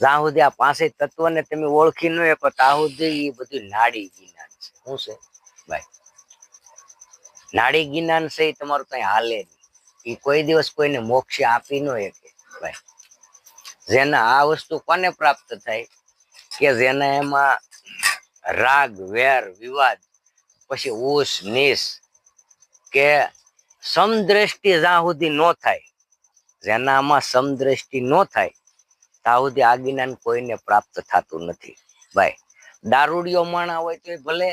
જ્યાં સુધી આ તત્વ તત્વને તમે ઓળખી ન શકો, ત્યાં સુધી એ બધું નાડી જ્ઞાન છે. શું છે? ભાઈ, નાડી જ્ઞાન છે એ તમારું કઈ હાલે નહીં. એ કોઈ દિવસ કોઈને મોક્ષ આપી ન શકે. ભાઈ, જેના આ વસ્તુ કોને પ્રાપ્ત થાય? કે જેના એમાં રાગ, વેર, વિવાદ, પછી ઉસ, નીસ કે સમદ્રષ્ટિ જ્યાં સુધી ન થાય, જેનામાં સમદ્રષ્ટિ ન થાય ત્યાં આજ્ઞાન કોઈને પ્રાપ્ત થતું નથી. ભાઈ, દારૂડિયો માણા હોય તો ભલે,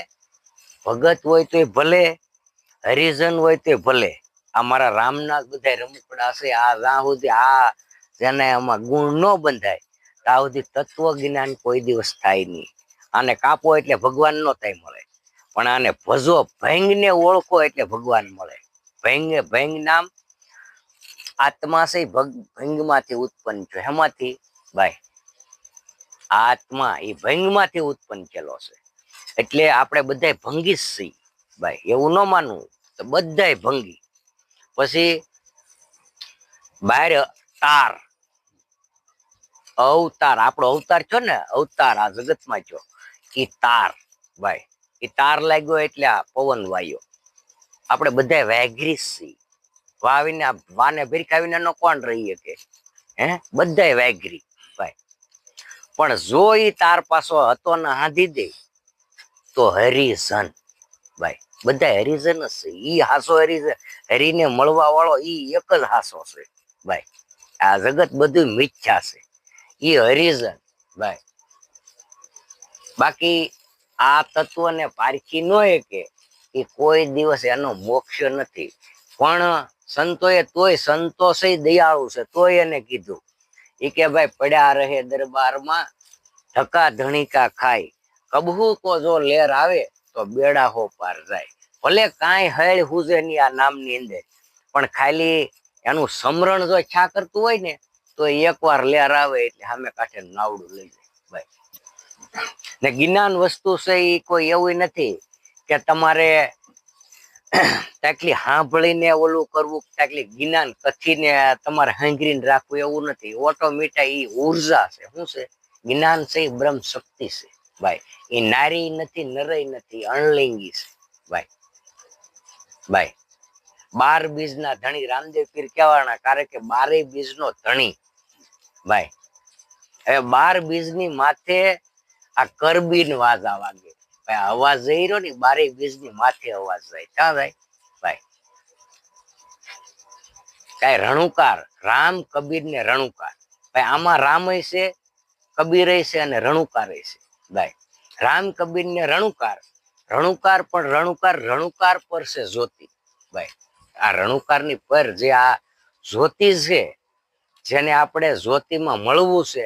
ભગત હોય તો ભલે, હરિજન હોય તો ભલે અમારા મારા રામનાથ બધા રમકડા છે, આ સુધી આ જેને આમાં ગુણ ન બંધાય ત્યાં સુધી તત્વ કોઈ દિવસ થાય નહીં. આને કાપો એટલે ભગવાન નો થાય મળે. પણ આને ભજો ભંગને ઓળખો એટલે ભગવાન મળે. ભંગ ભયંગ નામ આત્મા છે, ભગ ભંગમાંથી ઉત્પન્ન છે એમાંથી ભાઈ, આત્મા એ ભંગમાંથી ઉત્પન્ન થયેલો છે. એટલે આપણે બધાય ભંગી છીએ. ભાઈ, એવું ન માનવું તો બધાય ભંગી. પછી બહાર તાર અવતાર, આપણો અવતાર છો ને, અવતાર આ જગતમાં છો. એ તાર, ભાઈ એ તાર લાગ્યો એટલે આ પવન વાયો. આપણે બધા વેઘરી છીએ. વાવીને વાને ભીરકાવીને કોણ રહીએ કે હે? બધાય વેઘરી ભાઈ પણ જો એ તાર પાછો હતો ને હાંધી દે, તો હરિજન, ભાઈ, બધા હરિજન જ છે. ઈ હાસો હરિજન, હરીને મળવા વાળો ઈ એક જ હાસો છે, ભાઈ. આ જગત બધું મિથ્યા છે. ઈ હરિજન, ભાઈ. બાકી આ તત્વને પારખી ન કે એ કોઈ દિવસ એનો મોક્ષ નથી. પણ સંતોએ તોય સંતોષે દયાળુ છે, તોય એને કીધું. એ કે ભાઈ પડ્યા રહે દરબારમાં, ધક્કા ધણીકા ખાય. કબહુ કો જો લેર આવે તો બેડા હો પાર જાય. ભલે કાંઈ હેળ હુજે ની આ નામની અંદર, પણ ખાલી એનું સમરણ જો છા કરતું હોય ને, તો એકવાર લેર આવે એટલે સામે કાંઠે નાવડું લઈ જાય ભાઈ ને જ્ઞાન વસ્તુ છે એ કોઈ એવું નથી કે તમારે તાકલી સાંભળીને ઓલું કરવું, તાકલી જ્ઞાન કથીને તમારે હાંગરીને રાખવું એવું નથી. ઓટોમેટા એ ઊર્જા છે. શું છે? જ્ઞાન છે એ બ્રહ્મ શક્તિ છે. ભાઈ એ નારી નથી, નરય નથી, અણલિંગી છે. ભાઈ ભાઈ, બાર બીજના ધણી રામદેવ પીર કહેવાના, કારણ કે બારે બીજનો ધણી. ભાઈ, હવે બાર બીજની માથે આ કરબીન વાજા વાગે ભાઈ, અવાજ જઈ રહ્યો ને બારે બીજની માથે અવાજ જાય. ક્યાં જાય ભાઈ. કઈ રણુકાર, રામ કબીર ને રણુકાર. ભાઈ, આમાં રામ છે કબીર છે અને રણુકાર છે ભાઈ, રામ કબીર ને રણુકાર. રણુકાર પણ રણુકાર રણુકાર પર છે જ્યોતિ. ભાઈ, આ રણુકારની પર જે આ જ્યોતિ છે, જેને આપણે જ્યોતિમાં મળવું છે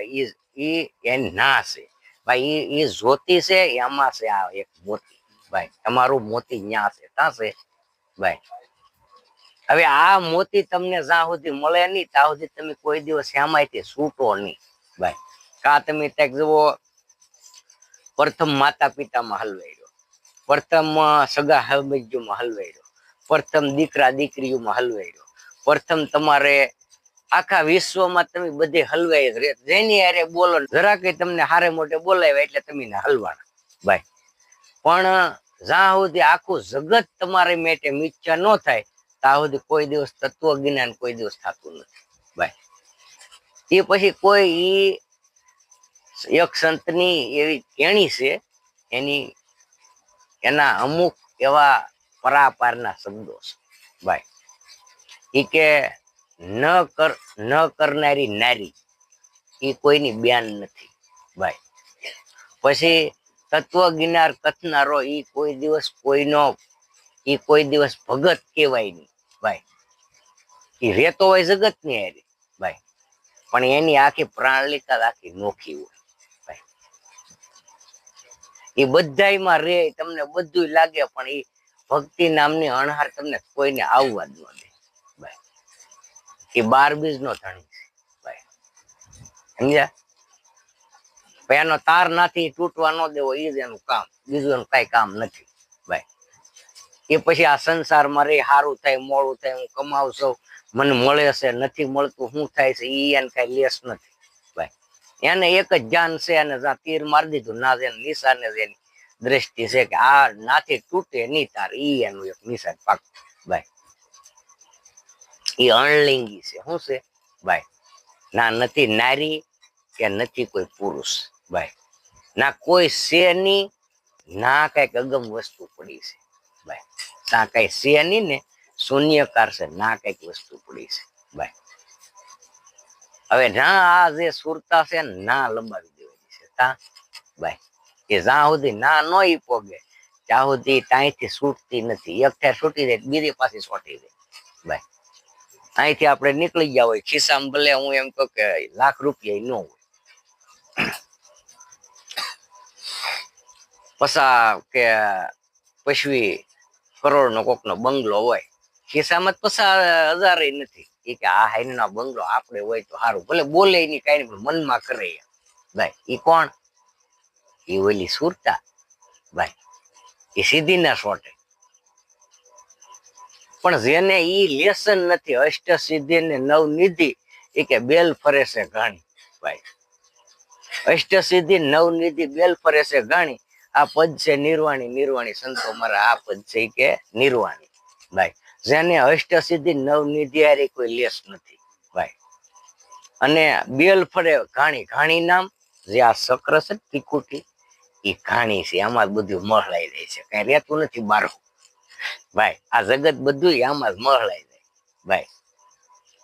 એ એ ના છે. ભાઈ એ જ્યોતિ છે, એમાં છે આ એક મોતી ભાઈ, તમારું મોતી ન્યા છે ત્યાં છે. ભાઈ, હવે આ મોતી તમને જ્યાં સુધી મળે નહીં, ત્યાં સુધી તમે કોઈ દિવસ એમાંથી છૂટો નહીં. ભાઈ, કા તમે ત્યાં જુઓ, પ્રથમ માતા પિતામાં હલવાઈ પ્રથમ સગા હલબજ્જુમાં હલવાઈ રહ્યો પ્રથમ દીકરા દીકરીઓમાં હલવાઈ રહ્યો પ્રથમ તમારે આખા વિશ્વમાં તમે બધે હલવાઈ જેની હારે બોલો જરા કઈ તમને હારે મોટે બોલાવ્યા એટલે તમે હલવાના. ભાઈ, પણ જ્યાં સુધી આખું જગત તમારે મેટે મિચ્છા ન થાય, ત્યાં સુધી કોઈ દિવસ તત્વ જ્ઞાન કોઈ દિવસ થતું નથી. ભાઈ, એ પછી કોઈ ઈ એક સંતની એવી કેણી છે, એની, એના અમુક એવા પરાપારના શબ્દો છે. ભાઈ એ કે ન કર, ન કરનારી નારી એ કોઈની બેન નથી, ભાઈ. પછી તત્વ ગિનાર કથનારો એ કોઈ દિવસ કોઈનો ઈ કોઈ દિવસ ભગત કહેવાય નહીં, ભાઈ. એ રહેતો હોય જગતની હારે, ભાઈ. પણ એની આખી પ્રાણલિકા આખી નોખી હોય એ બધાયમાં રે, તમને બધું લાગે, પણ એ ભક્તિ નામની અણહાર તમને કોઈને આવવા જ ન એ બાર બીજ નો ધણી સમજ્યા? એનો તાર નાથી તૂટવા ન દેવો એ જ એનું કામ. બીજું એનું કઈ કામ નથી એ પછી આ સંસારમાં રે સારું થાય, મોડું થાય, હું કમાવું છું મને મળે છે, નથી મળતું શું થાય છે એ એને કઈ લેસ નથી, ભાઈ. એને એક જ જાન છે અને જ્યાં તીર મારી દીધું, ના છે નિશાને જ એની દ્રષ્ટિ છે કે આ નાથી તૂટે નહીં તાર એ એનું એક નિશાન પાક, ભાઈ. ઈ અણલિંગી છે. શું છે? ભાઈ, ના નથી નારી કે નથી કોઈ પુરુષ. ભાઈ, ના કોઈ છે નહીં ના કંઈક અગમ વસ્તુ પડી છે. ભાઈ, ના કઈ છે નહીં ને શૂન્યકાર છે, ના કંઈક વસ્તુ પડી છે. ભાઈ, હવે ના આ જે સુરતા છે ને ના લંબાવી દેવાની છે. તા, ભાઈ, કે જ્યાં સુધી ના નો ઈ પોગે, ત્યાં સુધી ત્યાંથી છૂટતી નથી. એક ઠેર છૂટી જાય, બીજી પાછી છોટી જાય. ભાઈ અહીંથી આપણે નીકળી ગયા હોય, ખિસ્સામાં ભલે હું એમ કહું કે લાખ રૂપિયા ન હોય. પસા કે પશવી કરોડ નો કોક નો બંગલો હોય, ખિસ્સામાં પસા હજાર નથી. એ કે આ હાઈન બંગલો આપણે હોય તો સારું ભલે બોલે નહીં કઈ નહીં, પણ મનમાં કરે. ભાઈ એ કોણ? એ ઓલી સુરતા. ભાઈ એ સિદ્ધિના શોટે. પણ જેને ઈ લેસન નથી અષ્ટ સિદ્ધિ ને નવનિધિ, એ કે બેલ ફરે છે ઘાણી ભાઈ. અષ્ટ સિદ્ધિ નવનિધિ બેલ ફરે છે ઘાણી આ પદ છે નિર્વાણી નિર્વાણી સંતો મારા, આ પદ છે કે નિર્વાણી, ભાઈ. જેને અષ્ટ સિદ્ધિ નવનિધિ, હારે કોઈ લેસ નથી, ભાઈ. અને બેલ ફરે ઘાણી ઘાણી નામ, જે આ સક્ર છે ત્રિકુટી એ ઘાણી છે, આમાં બધું મહળાઈ રહી છે, કઈ રહેતું નથી બારું ભાઈ, આ જગત બધું આમાં જ મહળાઈ જાય, ભાઈ.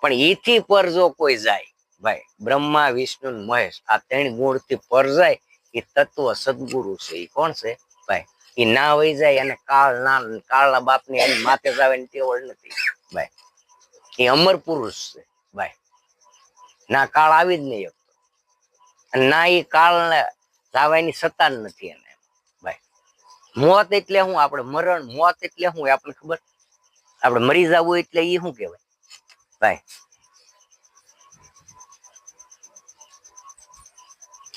પણ એથી પર જો કોઈ જાય, ભાઈ, બ્રહ્મા, વિષ્ણુ મહેશ, આ ત્રણ ગુણથી પર જાય એ તત્વ સદગુરુ છે એ કોણ છે? ભાઈ એ ના વહી જાય અને કાળ ના, કાળના બાપની એની માથે જ આવે ને તેવડ નથી, ભાઈ. એ અમર પુરુષ છે, ભાઈ. ના કાળ આવી જ નહીં શકતો. ના એ કાળ ને લાવવાની સત્તા નથી એને. મોત એટલે શું? આપણે મરણ, મોત એટલે શું આપણે ખબર? આપણે મરી જવું એટલે એ શું કહેવાય? ભાઈ,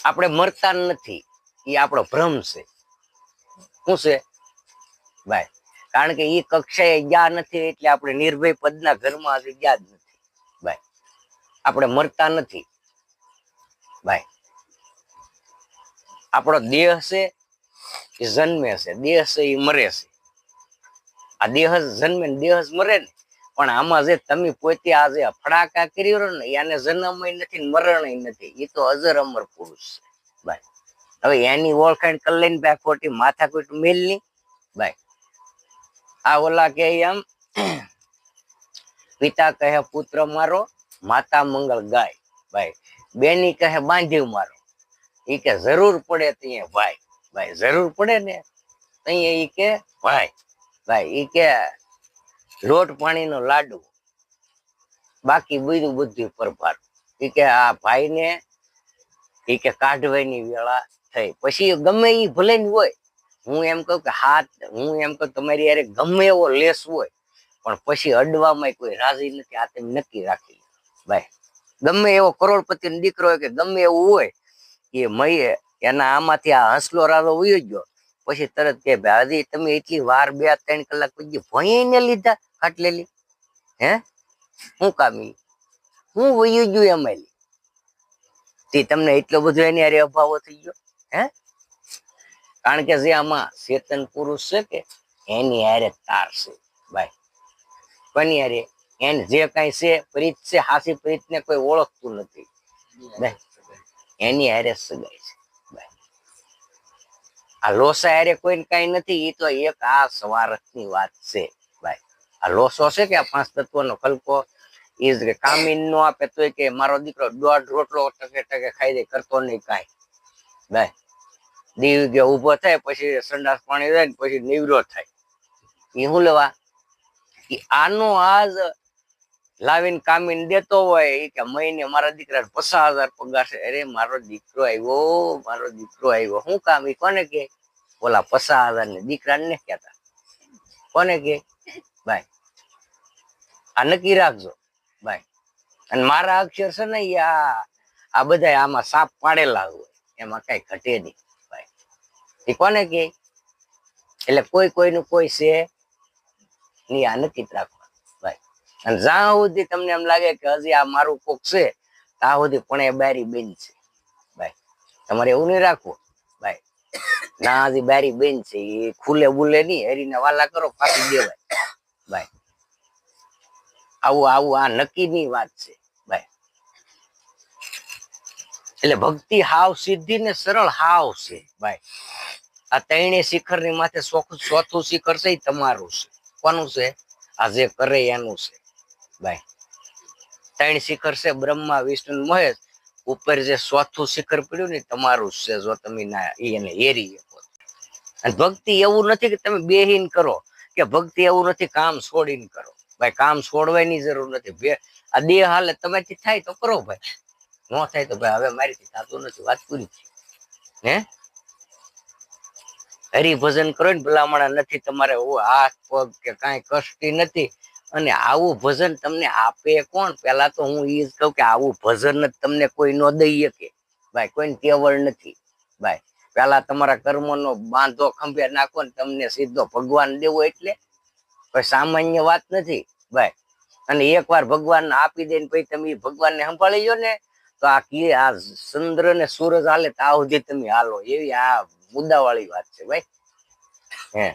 આપણે મરતા નથી એ આપણો ભ્રમ છે. શું છે? ભાઈ, કારણ કે એ કક્ષાએ ગયા નથી એટલે આપણે નિર્ભય પદના ઘરમાં હજી ગયા જ નથી. ભાઈ, આપણે મરતા નથી. ભાઈ, આપણો દેહ છે એ જન્મે છે. દેહ છે એ મરે છે. આ દેહ જન્મે ને દેહ મરે ને. પણ આમાં જે તમે પોતે આ જે ફડાકા કર્યો ને એને જન્મ નથી મરણ નથી. એ તો અજર અમર પુરુષ છે. ભાઈ હવે એની ઓળખાણ કલ્યાણ ભાઈ ખોટી મેલની ભાઈ આ ઓલા કે એમ, પિતા કહે, પુત્ર મારો, માતા મંગળ ગાય. ભાઈ બેની કહે બાંધીવ મારો. એ કે, જરૂર પડે ત્યાં, ભાઈ. ભાઈ, જરૂર પડે ને. અહીંયા એ કે, ભાઈ ભાઈ એ કે લોટ પાણીનો લાડુ, બાકી બીજું બધું પરભાર એ કે, આ ભાઈને એ કે કાઢવાની વેળા થઈ. પછી ગમે એ ભલે હોય, હું એમ કહું કે હાથ, હું એમ કહું તમારી યારે ગમે એવો લેસ હોય, પણ પછી અડવામાં કોઈ રાજી નથી, આ તમે નક્કી રાખી. ભાઈ, ગમે એવો કરોડપતિ દીકરો હોય કે ગમે એવું હોય, એ મયે એના આમાંથી આ હંસલો રાલો વયો ગયો. પછી તરત કે ભાઈ તમે એટલી વાર બે ત્રણ કલાક પછી ભણીને લીધા ખાટલેલી હે? શું કામી હું વયું ગયું એમાં તે તમને એટલો બધો એની હારે અભાવો થઈ ગયો? હે? કારણ કે જે આમાં ચેતન પુરુષ છે કે, એની હારે તાર છે, ભાઈ. કોની હારે? એને જે કઈ છે, પ્રીત છે હાસી પ્રીત ને કોઈ ઓળખતું નથી એની હારે સગાઈ છે. આ લોસા હારે કોઈ કઈ નથી એ તો એક આ સવારથની વાત છે, ભાઈ. આ લોસો છે કે આ પાંચ તત્વનો ખલકો જ કે કામીન નો આપે તોય કે મારો દીકરો દોઢ રોટલો ટકે ટકે ખાઈ દે, કરતો નહીં કાંઈ. ભાઈ, દીવ કે ઊભો થાય, પછી સંડાસ પાણી જાય પછી નિવરો થાય. એ શું લેવા? આનો આજ લાવીને કામીને દેતો હોય કે મહિને મારા દીકરા પચાસ હજાર પગાર છે. અરે, મારો દીકરો આવ્યો, મારો દીકરો આવ્યો. શું કામ? એ કોને કે ઓલા પચાસ હજાર ને દીકરાને કહેતા. કોને કે ભાઈ, આ નક્કી રાખજો. ભાઈ, અને મારા અક્ષર છે ને આ આ બધા આમાં સાપ પાડેલા હોય. એમાં કઈ ઘટે નહીં. ભાઈ એ કોને કે એટલે કોઈ કોઈનું કોઈ છે ની આ નક્કી ભાઈ અને જ્યાં સુધી તમને એમ લાગે કે હજી આ મારું કોક છે, ત્યાં સુધી પણ એ બારી બેન છે. તમારે એવું નહીં રાખવું. ભાઈ ના હજી બારી બેન છે, એ ખુલે બુલે નહીં, હરીને વાલા કરો પાછી દેવાય. ભાઈ આવું આવું, આ નક્કીની વાત છે. ભાઈ એટલે ભક્તિ હાવ સિદ્ધિ ને સરળ હાવ છે. ભાઈ આ ત્રણે શિખરની માથે ચોથું શિખર છે તમારું છે. કોનું છે? આ જે કરે એનું છે. ભાઈ. ત્રણ શિખર છે બ્રહ્મા, વિષ્ણુ મહેશ. ઉપર જે ચોથું શિખર પડ્યું ને તમારું છે, જો તમે ના એને હેરી અને ભક્તિ એવું નથી કે તમે બેહીન કરો, કે ભક્તિ એવું નથી કામ છોડીને કરો. ભાઈ, કામ છોડવાની જરૂર નથી. બે, આ દેહ હાલે તમારીથી થાય તો કરો ભાઈ. ન થાય તો ભાઈ, હવે મારીથી થતું નથી, વાત પૂરી હે? હરિભજન કરો ને ભલામણા નથી તમારે હાથ પગ કે કાંઈ કષ્ટી નથી. અને આવું ભજન તમને આપે કોણ? પેલા તો હું એ જ કહું કે આવું ભજન જ તમને કોઈ ન દઈ શકે. ભાઈ, કોઈને કેવળ નથી. ભાઈ પેલા તમારા કર્મનો બાંધો ખંભે નાખો ને તમને સીધો ભગવાન દેવો એટલે? કોઈ સામાન્ય વાત નથી. ભાઈ, અને એકવાર ભગવાન આપી દે ને પછી તમે ભગવાનને સંભાળી જો ને, તો આ કે આ ચંદ્ર ને સૂરજ હાલે, તો આ સુધી તમે હાલો. એવી આ મુદ્દાવાળી વાત છે, ભાઈ. હે.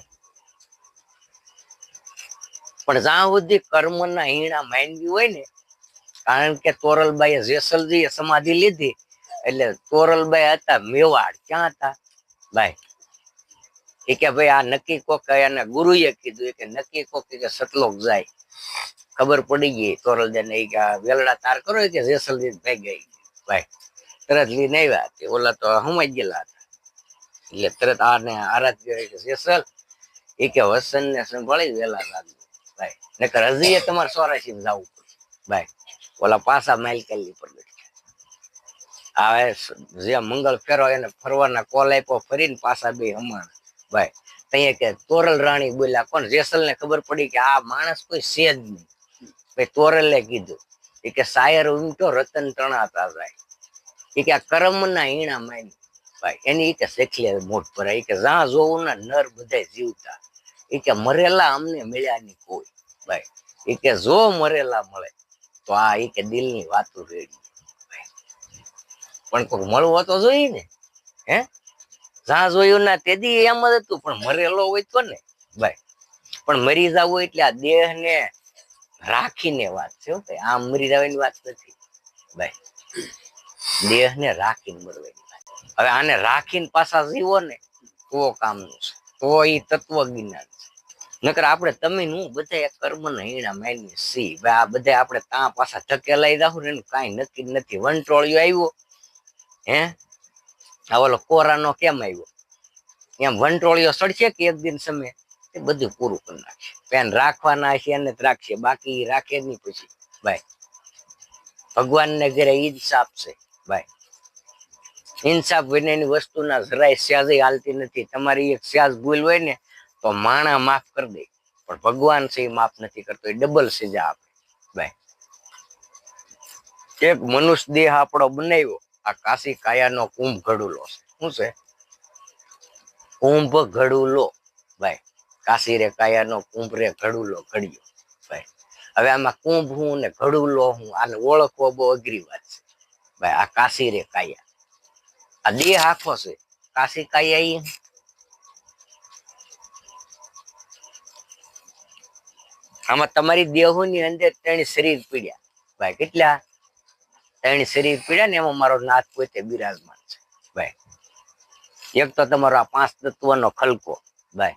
પણ જ્યાં સુધી કર્મના હીણા માનવી હોય ને, કારણ કે તોરલબાઈએ જેસલજીએ સમાધિ લીધી, એટલે તોરલબાઈ હતા, મેવાડ. ક્યાં હતા? ભાઈ, એ કે ભાઈ, આ નક્કી કોક એને ગુરુએ કીધું કે નક્કી કોક કે સતલોક જાય. ખબર પડી ગઈ તોરલદેને એ કે વેલડા તાર કરો એ કે જેસલજી ભાઈ ગઈ ભાઈ, તરત લઈને આવ્યા તે ઓલા તો હમાઈ ગયેલા હતા. એટલે તરત આને આરાધ્ય કે જેસલ, એ કે વસન ને સંભાળી વેલા ભાઈ નકર હજી તમારે સોરાશી જવું પડશે. ભાઈ ઓલા પાસા માઇલ બેઠા. હવે જે મંગળ ફેરો એને ફરવાના કોલ ફરીને પાછા બે હમણાં. ભાઈ તૈયા કે તોરલ રાણી બોલ્યા કોણ જેસલ ને ખબર પડી કે આ માણસ કોઈ છે જ નહીં. ભાઈ તોરલે કીધું એ કે શાયર ઉમટો રતન તણાતા જાય. એ કે આ કર્મના હીણા માની ભાઈ એની કે શેખલે મોટ ઈ કે જ્યાં જોવું ના નર બધાય જીવતા. એ કે મરેલા અમને મળ્યા નહીં કોઈ. ભાઈ એ કે જો મરેલા મળે, તો આ એ કે દિલની વાતો રેડી. પણ કોઈ મળવો તો જોઈએ ને, હે? જ્યાં જોયું ના તેદી એમ જ હતું, પણ મરેલો હોય તો ને, ભાઈ. પણ મરી જવું એટલે આ દેહ ને રાખીને વાત છે ભાઈ. આમ મરી જવાની વાત નથી, ભાઈ. દેહ ને રાખીને મરવાની વાત. હવે આને રાખીને પાછા જીવો ને, તો કામનું છે. તો એ તત્વ જ્ઞાન છે. નકર આપણે તમે હું બધા કર્મ ને હીણા માની સી ભાઈ આ બધા આપણે તા પાછા ધકેલાઈ જાવ ને એનું કાંઈ નક્કી નથી. વંટોળિયો આવ્યો. હે? આ ઓલો કોરાનો કેમ આવ્યો? એમ વંટોળિયો સડશે કે એક દિન સમય? એ બધું પૂરું કરી નાખશે. પેન રાખવાના છે જ રાખશે. બાકી રાખે નહીં પછી. ભાઈ, ભગવાનને ઘરે ઈ જ સાપ છે. ભાઈ ઇન્સાફ વિનાની વસ્તુના જરાય સ્યાજ હાલતી નથી. તમારી એક સ્યાજ ભૂલ હોય ને તો માણા માફ કરી દે. પણ ભગવાન છે એ માફ નથી કરતો, એ ડબલ સજા આપે. ભાઈ, એક મનુષ્ય દેહ આપણો બનાવ્યો, આ કાશી કાયાનો કુંભ ઘડુલો છે. શું છે? કુંભ ઘડુલો. ભાઈ, કાશી રે કાયાનો કુંભ રે ઘડુલો ઘડ્યો. ભાઈ, હવે આમાં કુંભ હું ને ઘડુલો હું, આને ઓળખવો બહુ અઘરી વાત છે. ભાઈ, આ કાશી રે કાયા. આ દેહ આખો છે. કાશી કાયા આમાં તમારી દેહોની અંદર ત્રણ શરીર પીડ્યા. ભાઈ, કેટલા? ત્રણ શરીર પીડ્યા ને એમાં મારો નાથ પોતે બિરાજમાન છે. ભાઈ, એક તો તમારો આ પાંચ તત્વનો ખલકો, ભાઈ,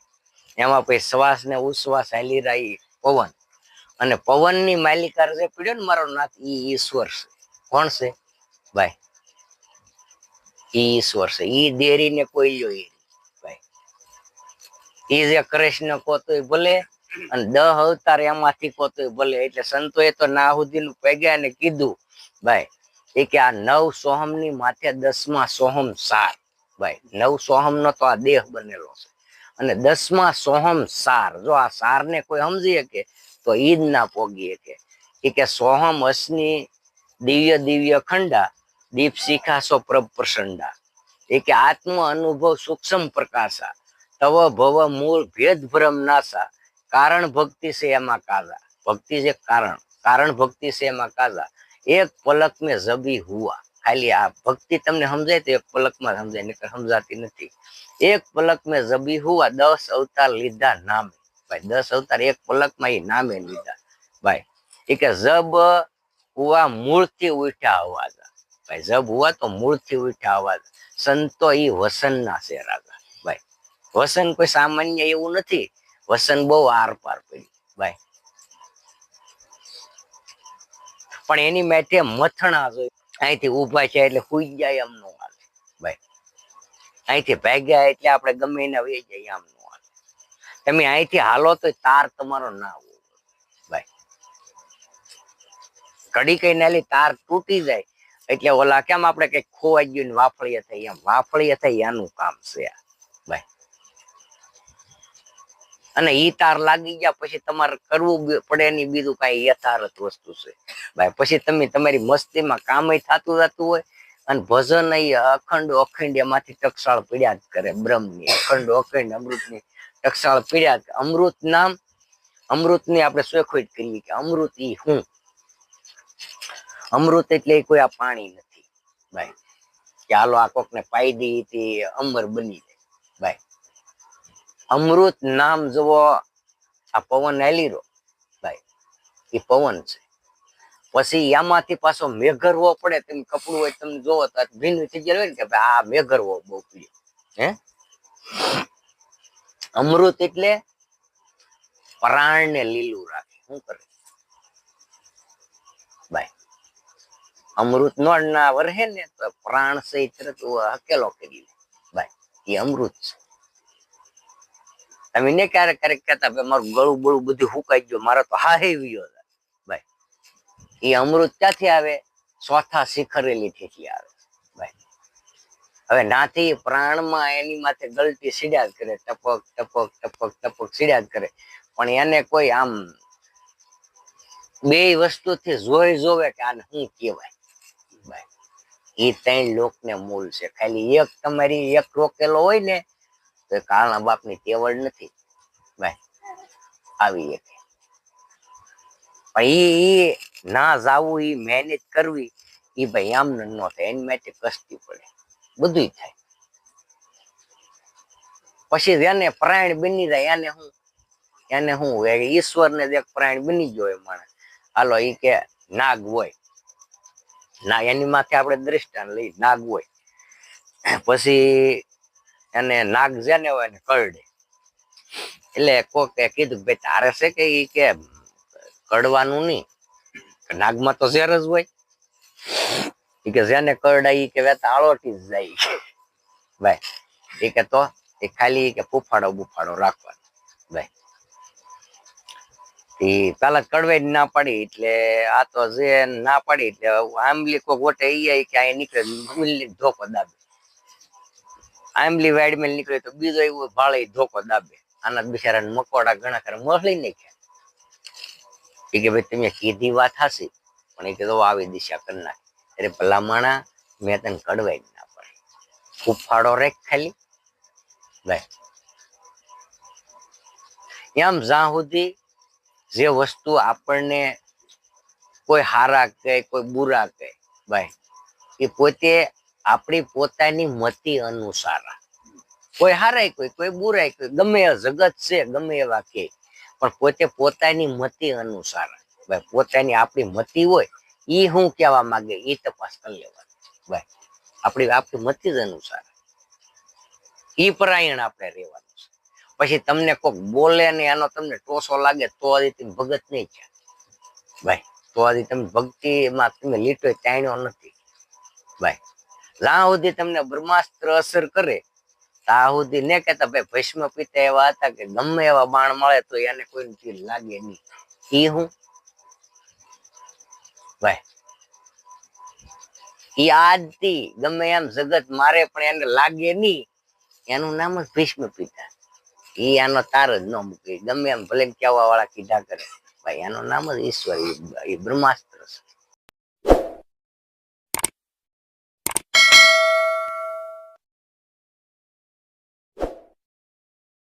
એમાં પછી શ્વાસ ને ઉશ્વાસ હાલી રહી પવન. અને પવનની માલિકાર જે પીડ્યો ને મારો નાથ એ ઈશ્વર છે. કોણ છે? ભાઈ, ઈ ઈશ્વર છે. ઈ દેરી ને કોઈ લ્યો ભાઈ, ઈ જે કૃષ્ણ કહો તોય ભલે અને દહ અવતાર એમાંથી કહો ભલે, એટલે સંતોએ તો ના સુધીનું પેગ્યા ને કીધું, ભાઈ, એ કે આ નવ સોહમની માથે દસમા સોહમ સાર, ભાઈ, નવ સોહમ નો તો આ દેહ બનેલો છે. અને દસમા સોહમ સાર, જો આ સાર ને કોઈ સમજી શકે, તો ઈદ ના પોગી શકે. એ કે સોહમ અસની દિવ્ય દિવ્ય ખંડા, દીપ શિખાસો પ્રભ પ્રસંડા. એ કે આત્મ અનુભવ સૂક્ષ્મ પ્રકાશા, તવ ભવ મૂળ ભેદ ભ્રમ નાશા કારણ ભક્તિ છે એમાં કાઝા. ભક્તિ છે કારણ. કારણ ભક્તિ છે એમાં કાઝા. એક પલક મેં જબી હુઆ. ખાલી આ ભક્તિ તમને સમજાય તો એક પલકમાં સમજાય નકર સમજાતી નથી. એક પલક મેં જબી હુઆ, દસ અવતાર લીધા નામે. ભાઈ, દસ અવતાર એક પલકમાં એ નામે લીધા. ભાઈ, એ કે જબ હુઆ મૂળથી ઉઠ્યા અવાજ. ભાઈ, જબ હુઆ તો મૂળથી ઉઠ્યા અવાજ. સંતો ઈ વસનના છે રાજા. ભાઈ, વસન કોઈ સામાન્ય એવું નથી. વસન બહુ આર પાર પડી. ભાઈ પણ એની માટે મથણા જોઈ. અહીંથી ઊભા છે એટલે સુઈ જાય એમ નો હાલે. ભાઈ અહીંથી ભાગ્યા એટલે આપણે ગમે એને વે જઈએ આમ નો હાલે. તમે અહીંથી હાલો તો તાર તમારો ના હોવો ભાઈ કડી કઈ નાલી તાર તૂટી જાય. એટલે ઓલા કેમ આપણે કઈ ખોવાઈ ગયું વાફળીએ થઈ એમ. વાફળીએ થઈ એનું કામ છે આ. ભાઈ અને ઈ તાર લાગી ગયા, પછી તમારે કરવું પડે નહીં બીજું કઈ યથાર્થ વસ્તુ છે. ભાઈ, પછી તમે તમારી મસ્તીમાં કામ થતું જતું હોય અને ભજન એ અખંડ અખંડ એમાંથી ટકસાળ પીડ્યા જ કરે, બ્રહ્મની અખંડ અખંડ અમૃતની ટકસાળ પીડ્યા જ. અમૃત નામ, અમૃતની આપણે સ્વેખોટ કરીએ કે અમૃત ઈ હું? અમૃત એટલે કોઈ આ પાણી નથી. ભાઈ, કે હાલો આ કોકને પાઈ દી તે અમર બની જાય. ભાઈ અમૃત નામ જુઓ. આ પવન એલીરો ભાઈ, એ પવન છે. પછી આમાંથી પાછો મેઘરવો પડે, તમે કપડું હોય તમે જોવો તો ભીનું થઈ ગયેલું હોય ને કે ભાઈ આ મેઘરવો બહુ પ્રિય. હે? અમૃત એટલે પ્રાણને લીલું રાખે. શું કરે? ભાઈ, અમૃત નો ના વરહે ને, તો પ્રાણ સહિત હકેલો કરી લે. ભાઈ, એ અમૃત છે. તમે ને ક્યારેક ક્યારેક કહેતા કે મારું ગળું બળું બધું હુકાઈ ગયું, મારો તો હા વીયો ભાઈ એ અમૃત ક્યાંથી આવે? ચોથા શિખરેલી થી આવે. ભાઈ, હવે નાથી પ્રાણમાં એની માથે ગલતી સીડ્યા જ કરે, ટપક ટપક ટપક ટપક સીડ્યા જ કરે. પણ એને કોઈ આમ બે વસ્તુથી જોઈ જોવે કે આને શું કહેવાય? ભાઈ એ ત્રણ લોકને મૂળ છે. ખાલી એક તમારી એક રોકેલો હોય ને તો એ કાળના બાપની તેવડ નથી. ભાઈ આવી એક. ના જાવું એ મહેનત કરવી એ ભાઈ આમ ન થાય, એની માટે કષ્ટી પડે. બધું થાય. પછી જેને પ્રાણ બની જાય, એને હું એને હું ઈશ્વર ને એક પ્રાણ બની ગયો હોય માણસ. હાલો એ કે નાગ હોય. ના, એની માથે આપણે દ્રષ્ટાન લઈ, નાગ હોય. પછી એને નાગ જેને હોય ને કરડે. એટલે કોકે કીધું ભાઈ તારે છે કે ઈ કે કરડવાનું નહીં? નાગમાં તો ઝેર જ હોય. એ કે જેને કરડાય કે વેતા આળોટી જાય. ભાઈ એ કે તો એ ખાલી કે ફૂફાડો બુફાડો રાખવાનો. ભાઈ એ પેલા જ ના પડી એટલે આ તો જે ના પડી એટલે આંબલી કોક ગોટે એ કે આ નીકળે ધોકો દાબે આંબલી વાડ મેલ નીકળે તો બીજો એવો ભાળે ધોકો દાબે. આના બિચારાને મકોડા ઘણા ખરા મહલી નાખ્યા. એ કે ભાઈ તમે કીધી વાત હશે પણ એ કીધો આવી દિશા કરી નાખ. અરે ભલા માણા, મેં તને કડવાઈ જ ના પડે. ફૂફાડો રેખ ખાલી. ભાઈ એમ જ્યાં સુધી જે વસ્તુ આપણને કોઈ હારા કહે, કોઈ બુરા કહે, ભાઈ, એ પોતે આપણી પોતાની મતિ અનુસાર. કોઈ હારાય કોઈ કોઈ બુરાય કોઈ, ગમે એ જગત છે, ગમે એવા કે. પણ પોતે પોતાની મતિ અનુસાર. ભાઈ, પોતાની આપણી મતિ હોય એ હું કહેવા માંગે એ તપાસ કરી લેવાની. ભાઈ, આપણી આપણી મતિ જ અનુસાર. ઈ પરાયણ આપણે રહેવાનું છે. પછી તમને કોક બોલે ને એનો તમને ટોસો લાગે, તો આજે તમે ભગત નહીં છે ભાઈ, તો આજે તમે ભક્તિમાં તમે લીટો ચાણ્યો નથી. ભાઈ જ્યાં સુધી તમને બ્રહ્માસ્ત્ર અસર કરે ત્યાં સુધી ને કેતા ભાઈ ભસ્મ પિતા એવા હતા કે ગમે એવા બાણ મળે તો એને કોઈ ચીજ લાગે નહીં. ઈ હું? ભાઈ, ઈ આજથી ગમે એમ જગત મારે પણ એને લાગે નહીં. એનું નામ જ ભીષ્મ પિતા. ઈ આનો તાર જ ન મૂકે. ગમે એમ ભલે કહેવા વાળા કીધા કરે. ભાઈ, એનું નામ જ ઈશ્વર એ બ્રહ્માસ્ત્ર છે.